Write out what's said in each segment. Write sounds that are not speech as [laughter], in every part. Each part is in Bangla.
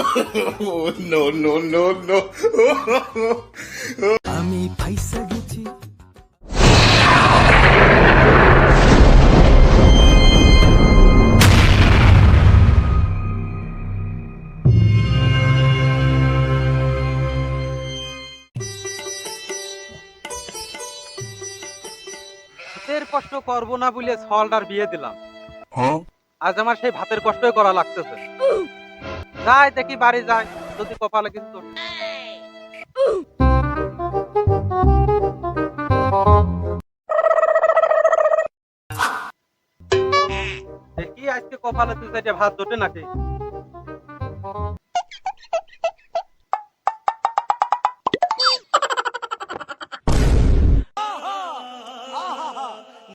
Oh, [laughs] no, no, no, no. [laughs] আমি ফাইসা গেছি। ভাতের কষ্ট করব না বলে ছলটার বিয়ে দিলাম। আজ আমার সেই ভাতের কষ্টই করা লাগতেছে। যাই দেখি বাড়ি যাই যদি কপালে জোটে। দেখি আজকে কপালে তুই ভাত জোটে নাকি?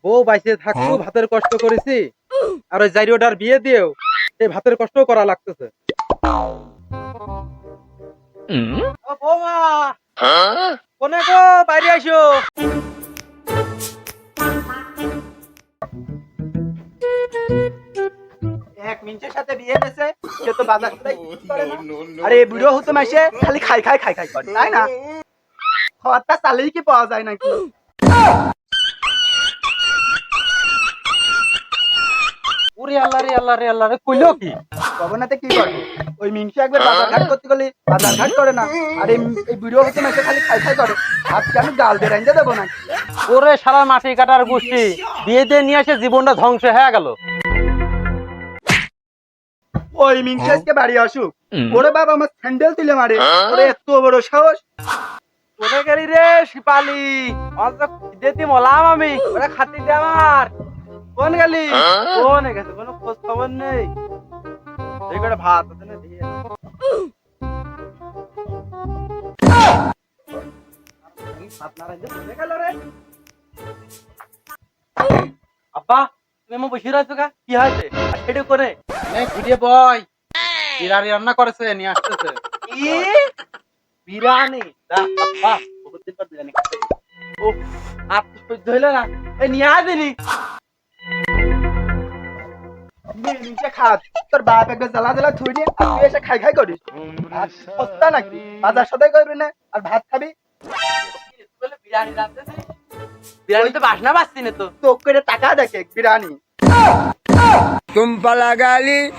বউ বাইসে থাকব ভাতের কষ্ট করেছি আর ওই জারিওটার বিয়ে দিয়েও সেই ভাতের কষ্ট করা লাগতেছে। বৌমা কোনে গো বাইরে আসো এক মিনিটের সাথে বিয়ে হয়েছে সে তো বাজার Oh, করে না। no, no, no. আরে বুড়ো হতো মাসে খালি খাই খাই খাই খাই করে তাই না খাওয়ারটা চালেই কি পাওয়া যায় নাকি ওরে আল্লাহ রে আল্লাহ রে আল্লাহ রে কইলো কি গগনাতে কি করবে ওই মিংসি একবার বাজার ঘাট করতে গেলে বাজার ঘাট করে না? আর এই এই বুড়ো হতো মাসে খালি খাই খাই করে। আজকে আমি গাল দিয়ে রাইন্দে দেবো নাকি? ওরে সারা মাটি কাটার গোষ্ঠী বিয়ে দিয়ে নিয়ে এসে জীবনটা ধ্বংস হয়ে গেল। ওই মিংসি আজকে বাড়ি আসুক। ওরে বাবা আমার স্যান্ডেল তুলে মারে। ওরে এত বড় সাহস। গেলি রে শিপালি। আমার তো মলাম আমি। ওরে খাতি দে আমার। কোন গেলি? কোনে গেছে? কোনো খোঁজ খবর নেই। করে ভাত। আব্বা তুমি আমার বসে রয়েছো কা? কি হয়েছে? সেটা করে ভিডিও বয়। বিরিয়ানি রান্না করেছে নিয়ে আসতেছে। কি বিরিয়ানি দা আব্বা বহুত দিন পর খাচ্ছি। ও আর তো সহ্য হইল না। এই নিয়ে আসেনি তোর এসে খাই খাই করিস। নাকি? না? আর ভাত খাবি? তো বাসনা তো। দেখে গালি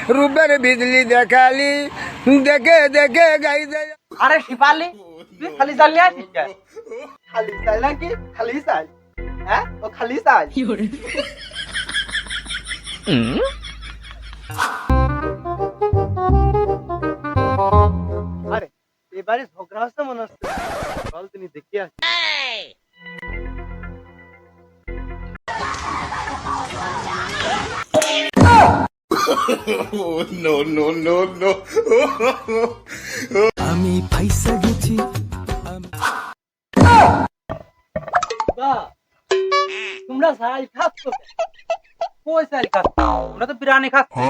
বিজলি দেখালি দেখে দেখে গাই আরে শিপালি খালি খালি চাই নাকি? খালি চাই হ্যাঁ? ও খালি চাই আরে এবারে ঝগড়া হচ্ছে মনে হচ্ছে। চল তুমি দেখি আসি। Oh, no, no, no, no. আমি ফাইসা গেছি। তোমরা সাল খাচ্ছ কই সাল খাচ্ছ। আমরা তো বিরিয়ানি খাচ্ছি।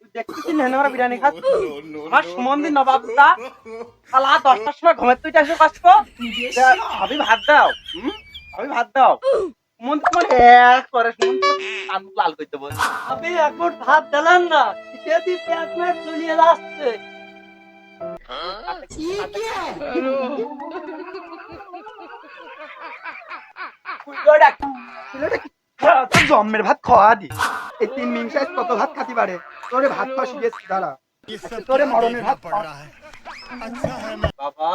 তুই দেখতেছিস আমরা বিরিয়ানি খাচ্ছি? আমার সুমন্দি নবাবদা খালা দশটার সময় ঘুমের তুই আসো কাজকো ভাবি ভাত দাও। হুম? ভাবি ভাত দাও। সুমন্দি তোমার এক করে সুমন্দি কান লাল করে দেবো। ভাবি একবার ভাত দিলেন না। খেতে পেট মেট চলিয়ে আসছে হ্যাঁ, তোর জম্মের ভাত খাওয়া দি। এই তিন মিনিট কত ভাত খাতি পারে তোরে ভাত খাওয়া শিখেছি দাঁড়া। তোরে মরণের ভাত বাবা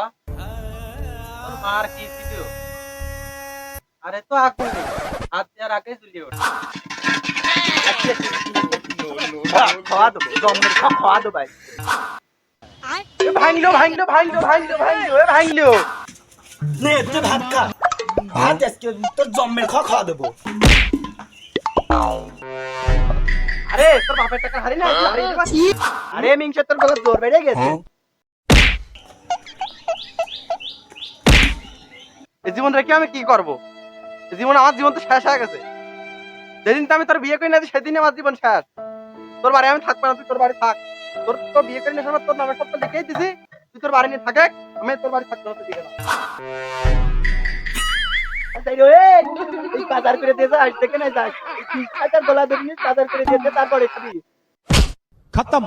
মার কি ছিল? আরে তো আগুন হাত দেওয়ার আগে জ্বলিয়ে ওঠে। হ্যাঁ, খাওয়া দেবো জম্মের খাওয়া খাওয়া দেবো ভাই। ভাঙলো ভাঙলো ভাঙলো ভাঙলো ভাঙলো ভাঙলো। নে তুই ভাত খা। ভাত আজকে তোর জম্মের খাওয়া খাওয়া দেবো। আরে তোর বাপের টাকা হারি না? দেবা আরে মিংসে তোর গলা জোর বেড়ে গেছে। এই জীবন রেখে আমি কি করব? জীবন আমার জীবন তো শেষ হয়ে গেছে। যেদিন আমি তোর বিয়ে করি না সেদিনই আমার জীবন শেষ। তোর বাড়ি আমি থাকব না তুই তোর বাড়ি থাক। তোর তো বিয়ে করি না সময় তোর নামের সব তো লিখেই দিছি। তুই তোর বাড়ি নিয়ে থাকে আমি তোর বাড়ি থাকব না তুই দিকে এই বাজার করে দিয়ে যাস দেখে না যাস। তাদের গলা ধরিয়ে বাজার করে দিতে তারপরে খাবি। খতম।